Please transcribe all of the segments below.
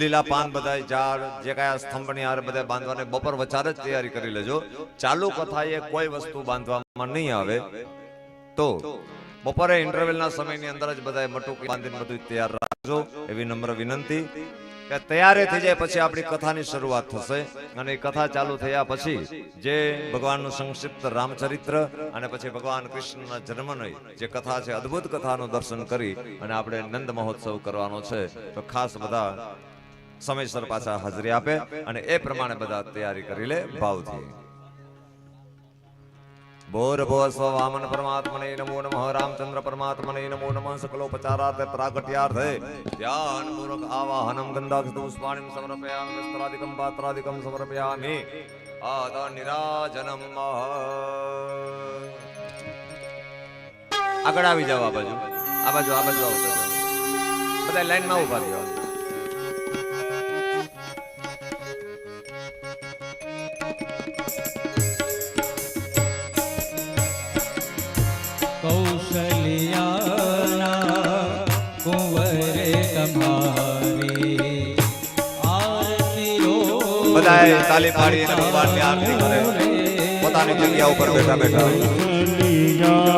લીલા પાન બધા ઝાડ, જે કયા સ્તંભની હારે બધા બાંધવાને બપોર વચાર જ તૈયારી કરી લેજો. ચાલુ કથા એ કોઈ વસ્તુ બાંધવામાં નહીં આવે. તો બપોરે ઇન્ટરવેલના સમયની અંદર જ બધા મટુક બાંધીને બધું તૈયાર રાખજો એવી નમ્ર વિનંતી. કે તૈયારી થઈ જાય પછી આપણી કથાની શરૂઆત થશે. અને એ કથા ચાલુ થયા પછી જે ભગવાનનું સંક્ષિપ્ત રામચરિત્ર અને પછી ભગવાન કૃષ્ણના જન્મની જે કથા છે અદ્ભુત કથાનું દર્શન કરી અને આપણે નંદ મહોત્સવ કરવાનો છે. તો ખાસ બધા સમયસર પાછા હાજરી આપે અને એ પ્રમાણે બધા તૈયારી કરી લે ભાવથી. ભોર ભો વામન પરમાત્મને નમો નમઃ રામચંદ્ર પરમાત્મને નમો નમઃ સકલોપચારાર્થે પ્રાગટ્યાર્થે ધ્યાનપૂર્વક આવાહનમ ગંધાક્ષ પુષ્પાણિમ સમર્પયામિ વસ્ત્રાદિકમ પાત્રાદિકમ સમર્પયામિ આદ નિરાજનમ આગળ આવી જાવ આ બાજુ. આ બાજુ આ બાજુ આવતા બધા લાઈનમાં ઊભા રહ્યો બધાએ તાલી પાડી અને ભગવાનની આરતી કરે. પોતાની જગ્યા ઉપર બેઠા બેઠા.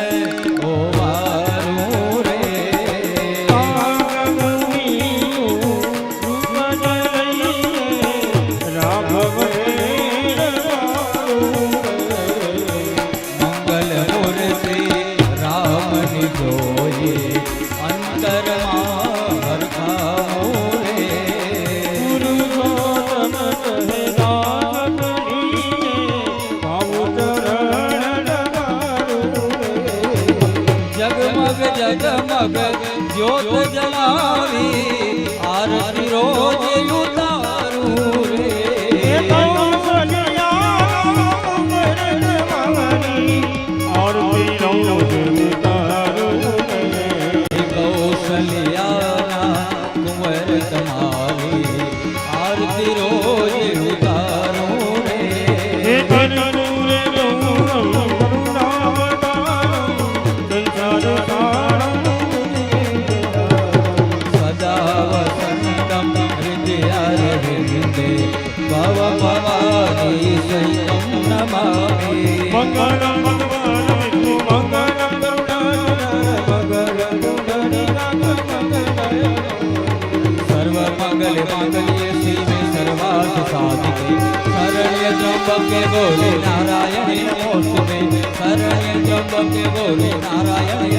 ત્રંબકે ગૌરી નારાયણે નમોસ્તુતે શરણ્ય ત્રંબકે ગૌરી નારાયણે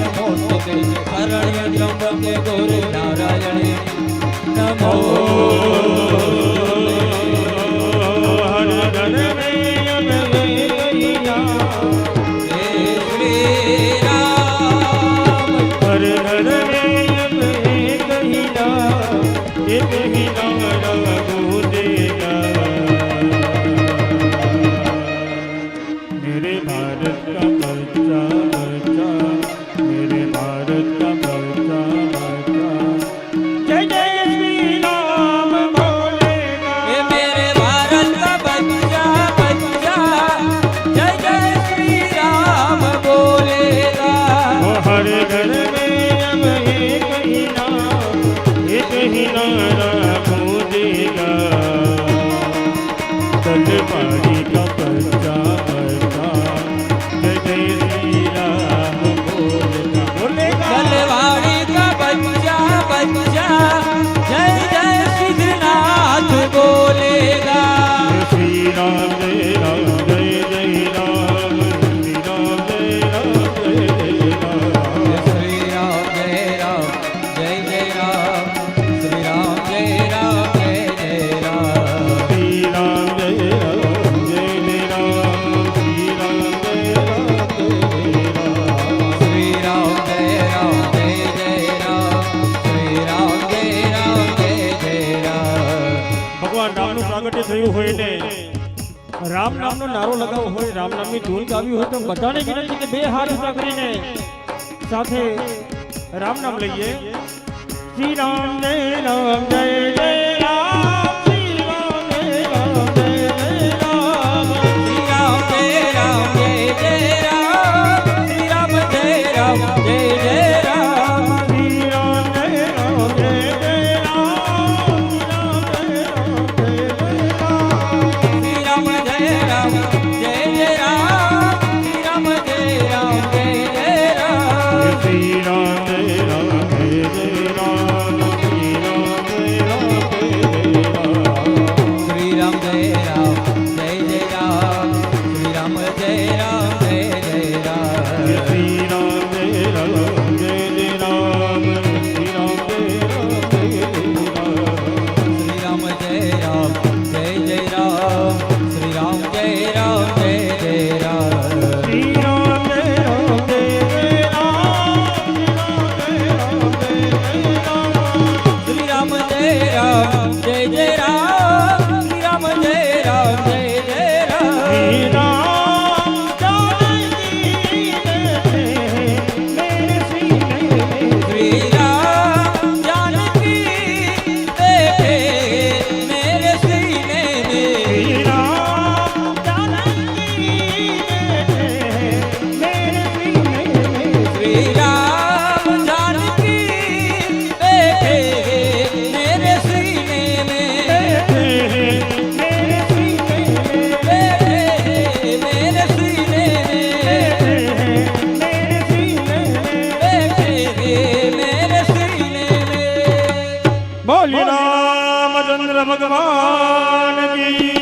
में શરણ્ય ત્રંબકે ગૌરી નારાયણે નમો હે life. રામ નામનો નારો લગાવો હોય રામ નામની ધૂન ગાવી હોય તો બધાને વિનંતી કે બે હાથ ઊંચા કરીને સાથે રામ નામ લઈએ. શ્રી રામ જય રામ જય જય Yeah, yeah. રામચંદ્ર ભગવાન કી